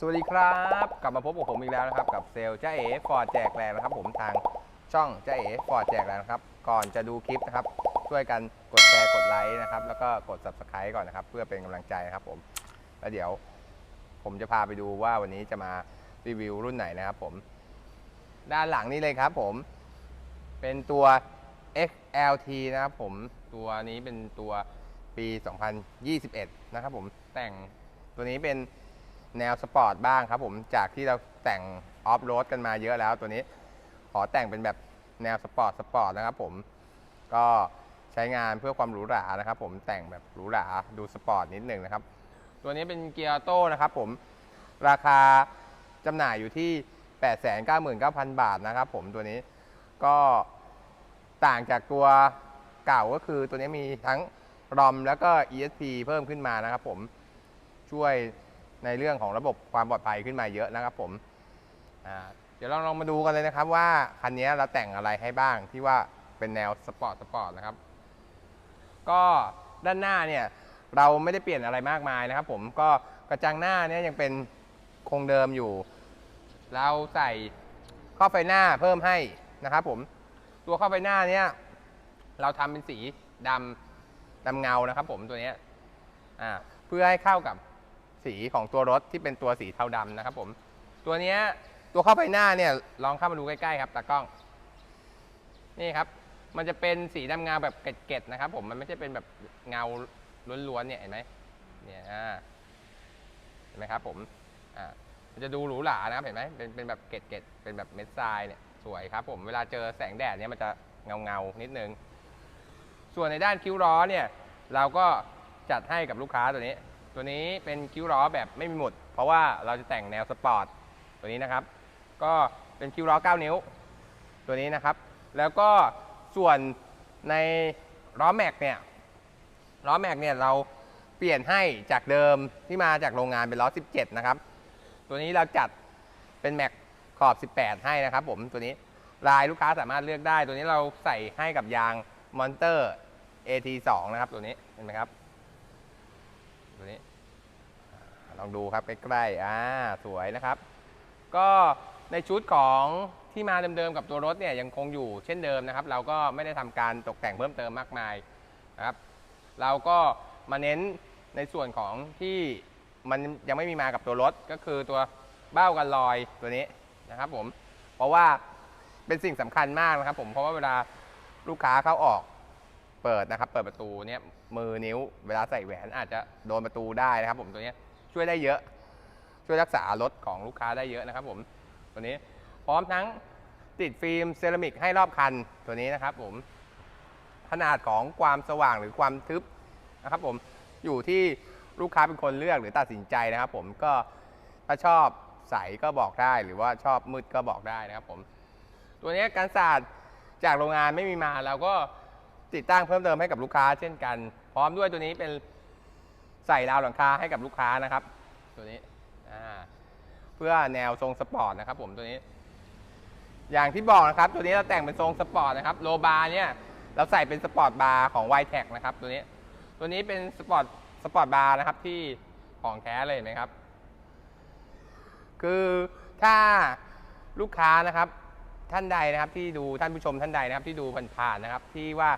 สวัสดีครับ กลับมาพบกับผมอีกแล้วนะครับ กับเซลล์จ้าเอ๋ฟอร์ดแจกแรงนะครับ ผมทางช่องจ้าเอ๋ฟอร์ดแจกแรงนะครับ ก่อนจะดูคลิปนะครับ ช่วยกันกดแชร์กดไลค์นะครับ แล้วก็กด subscribe ก่อนนะครับ เพื่อเป็นกำลังใจนะครับผม แล้วเดี๋ยว ผมจะพาไปดูว่าวันนี้จะมารีวิวรุ่นไหนนะครับผม ด้านหลังนี้เลยครับผม เป็นตัว XLT นะครับผม ตัวนี้เป็นตัวปี 2021 นะครับผม แต่งตัวนี้เป็น แนวสปอร์ตบ้างครับผมจากที่เราแต่งออฟโรดกันมาเยอะแล้วตัวนี้ ขอแต่งเป็นแบบแนวสปอร์ตสปอร์ตนะครับผมก็ใช้งานเพื่อความหรูหรานะครับผมแต่งแบบหรูหราดูสปอร์ตนิดหนึ่งนะครับ ตัวนี้เป็นเกียร์ออโต้นะครับผมราคาจำหน่ายอยู่ที่ 899,000 บาทนะครับผมตัวนี้ก็ต่างจากตัวเก่าก็คือตัวนี้มีทั้งรอมแล้วก็ ESP เพิ่มขึ้นมานะครับผมช่วย ในเรื่องของระบบความปลอดภัยขึ้นมาเยอะนะครับผมเดี๋ยวเราลองมาดูกันเลยนะครับว่าคันนี้เราแต่งอะไรให้บ้างที่ว่าเป็นแนวสปอร์ตสปอร์ตนะครับ ก็ด้านหน้าเนี่ยเราไม่ได้เปลี่ยนอะไรมากมายนะครับ ผมก็กระจังหน้าเนี่ยยังเป็นคงเดิมอยู่ เราใส่ข้อไฟหน้าเพิ่มให้นะครับ ผมตัวข้อไฟหน้าเนี่ยเราทำเป็นสีดำดำเงานะครับ ผมตัวนี้เพื่อให้เข้ากับ สีของตัวรถที่เป็นตัวสีเทาดำนะครับ ผม ตัวเนี้ยตัวเข้อไฟหน้าเนี่ยลองเข้ามาดูใกล้ๆครับตากล้อง นี่ครับ มันจะเป็นสีดำเงาแบบเกล็ดๆนะครับ ผมมันไม่ใช่เป็นแบบเงาล้วนๆเนี่ยเห็นไหมเนี่ยอ่าเห็นไหมครับ ผมอ่ามันจะดูหรูหรานะครับเห็นไหมเป็นเป็นแบบเกล็ดๆเป็นแบบเม็ดทรายเนี่ยสวยครับ ผมเวลาเจอแสงแดดเนี่ยมันจะเงาเงาๆนิดนึง ส่วนในด้านคิ้วล้อเนี่ย เราก็จัดให้กับลูกค้าตัวนี้ ตัวนี้เป็นคิ้วล้อแบบไม่มีหมุด เพราะว่าเราจะแต่งแนวสปอร์ตตัวนี้นะครับ ก็เป็นคิ้วล้อ 9 นิ้ว ตัวนี้นะครับ แล้วก็ส่วนในล้อแม็กเนี่ยล้อแม็กเนี่ยเราเปลี่ยนให้จากเดิมที่มาจากโรงงานเป็นล้อ 17 นะครับ ตัวนี้เราจัดเป็นแม็กขอบ 18 ให้นะครับ ผมตัวนี้ลายลูกค้าสามารถเลือกได้ ตัวนี้เราใส่ให้กับยางมอนเตอร์ AT2 นะครับ ตัวนี้เห็นไหมครับ ตัวนี้ลองดูครับใกล้ๆอ่าสวยนะครับ ก็ในชุดของที่มาเดิมๆกับตัวรถเนี่ยยังคงอยู่เช่นเดิมนะครับ เราก็ไม่ได้ทำการตกแต่งเพิ่มเติมมากมายนะครับ เราก็มาเน้นในส่วนของที่มันยังไม่มีมากับตัวรถก็คือตัวเบ้ากันลอยตัวนี้นะครับผมเพราะว่าเป็นสิ่งสำคัญมากนะครับผมเพราะว่าเวลาลูกค้าเข้าออกเปิดนะครับ เปิดประตูเนี่ย มือนิ้ว เวลาใส่แหวนอาจจะโดนประตูได้นะครับ ผมตัวนี้ช่วยได้เยอะ ช่วยรักษารถของลูกค้าได้เยอะนะครับ ผมตัวนี้พร้อมทั้งติดฟิล์มเซรามิกให้รอบคันตัวนี้นะครับ ผมขนาดของความสว่างหรือความทึบนะครับ ผมอยู่ที่ลูกค้าเป็นคนเลือกหรือตัดสินใจนะครับ ผมก็ถ้าชอบใสก็บอกได้หรือว่าชอบมืดก็บอกได้นะครับ ผม ตัวนี้การสาดจากโรงงานไม่มีมาเราก็ ติดตั้งเพิ่มเติมให้กับลูกค้าเช่นกัน พร้อมด้วยตัวนี้เป็นใส่ราวหลังคาให้กับลูกค้านะครับ ตัวนี้เพื่อแนวทรงสปอร์ตนะครับ ผมตัวนี้ อย่างที่บอกนะครับ ตัวนี้เราแต่งเป็นทรงสปอร์ตนะครับโลบาร์เนี่ยเราใส่เป็นสปอร์ตบาร์ของ y t e c นะครับ ตัวนี้ ตัวนี้เป็นสปอร์ตสปอร์ตบาร์นะครับที่ของแท้เลยนไหมครับ คือถ้าลูกค้านะครับท่านใดนะครับที่ดูท่านผู้ชมท่านใดนะครับที่ดูผ่านๆนะครับ ที่ว่า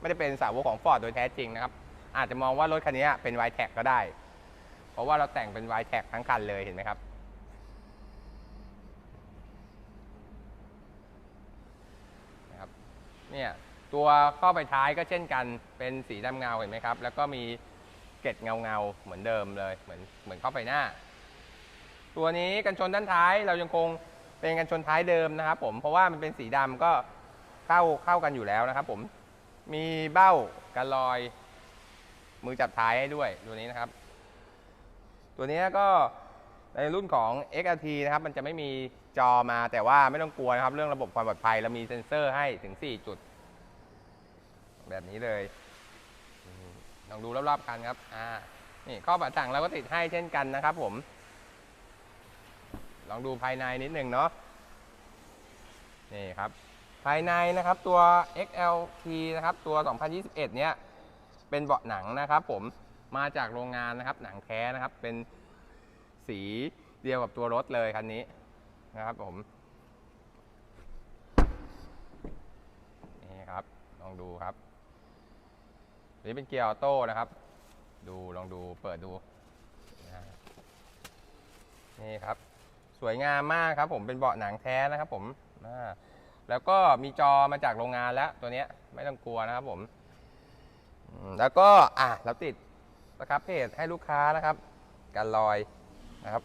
ไม่ได้เป็นสาวกของฟอร์ดโดยแท้จริงนะครับ อาจจะมองว่ารถคันนี้เป็น y t e c ก็ได้ เพราะว่าเราแต่งเป็น y t e c ทั้งคันเลยเห็นไหมครับนะครับเนี่ยตัวข้อไปท้ายก็เช่นกันเป็นสีดำเงาเห็นไหมครับ แล้วก็มีเกล็ดเงาเงาเหมือนเดิมเลยเหมือนเหมือนข้อไปหน้า ตัวนี้กันชนด้านท้ายเรายังคงเป็นกันชนท้ายเดิมนะครับ ผมเพราะว่ามันเป็นสีดำก็เข้าเข้ากันอยู่แล้วนะครับ ผม มีเบ้ากันลอย มือจับท้ายให้ด้วยตัวนี้นะครับ ตัวนี้ก็ในรุ่นของ XLT นะครับ มันจะไม่มีจอมาแต่ว่าไม่ต้องกลัวนะครับ เรื่องระบบความปลอดภัยเรามีเซ็นเซอร์ให้ถึง 4 จุด แบบนี้เลยลองดูรอบๆกันครับอ่านี่ข้อบัตรสั่งเราก็ติดให้เช่นกันนะครับ ผม ลองดูภายในนิดหนึ่งเนาะนี่ครับ ภายในนะครับตัว XLT นะครับตัว 2021 เนี้ยเป็นเบาะหนังนะครับ ผมมาจากโรงงานนะครับ หนังแท้นะครับ เป็นสีเดียวกับตัวรถเลยคันนี้นะครับผมนี่ครับลองดูครับนี่เป็นเกียร์ออโต้นะครับ ดูลองดูเปิดดูนี่ครับ สวยงามมากครับ ผมเป็นเบาะหนังแท้นะครับ ผมอ่า แล้วก็มีจอมาจากโรงงานแล้วตัวเนี้ยไม่ต้องกลัวนะครับผม แล้วก็อะเราติดนะครับเพจให้ลูกค้านะครับกันรอยนะครับ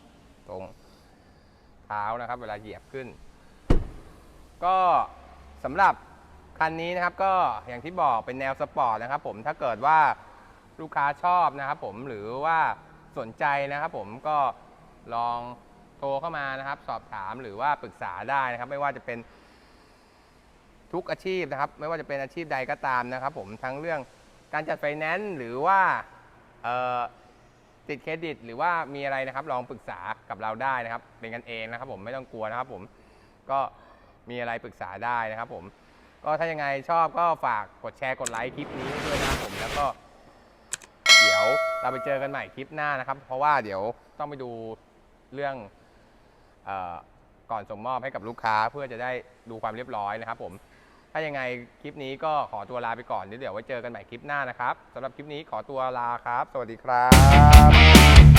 ตรงเท้านะครับ เวลาเหยียบขึ้น ก็สำหรับคันนี้นะครับก็อย่างที่บอกเป็นแนวสปอร์ตนะครับผมถ้าเกิดว่าลูกค้าชอบนะครับผมหรือว่าสนใจนะครับผมก็ลองโทรเข้ามานะครับ สอบถามหรือว่าปรึกษาได้นะครับ ไม่ว่าจะเป็น ทุกอาชีพนะครับ ไม่ว่าจะเป็นอาชีพใดก็ตามนะครับ ผมทั้งเรื่องการจัดไฟแนนซ์หรือว่าติดเครดิต หรือว่ามีอะไรนะครับ ลองปรึกษากับเราได้นะครับ เป็นกันเองนะครับ ผมไม่ต้องกลัวนะครับ ผมก็มีอะไรปรึกษาได้นะครับ ผม ก็ถ้ายังไงชอบก็ฝากกดแชร์กดไลค์คลิปนี้ด้วยนะครับผมแล้วก็เดี๋ยวเราไปเจอกันใหม่คลิปหน้านะครับ เพราะว่าเดี๋ยวต้องไปดูเรื่องออก่อนส่งมอบให้กับลูกค้าเพื่อจะได้ดูความเรียบร้อยนะครับ ผม ถ้ายังไงคลิปนี้ก็ขอตัวลาไปก่อนเดี๋ยวไว้เจอกันใหม่คลิปหน้านะครับสำหรับคลิปนี้ขอตัวลาครับ สวัสดีครับ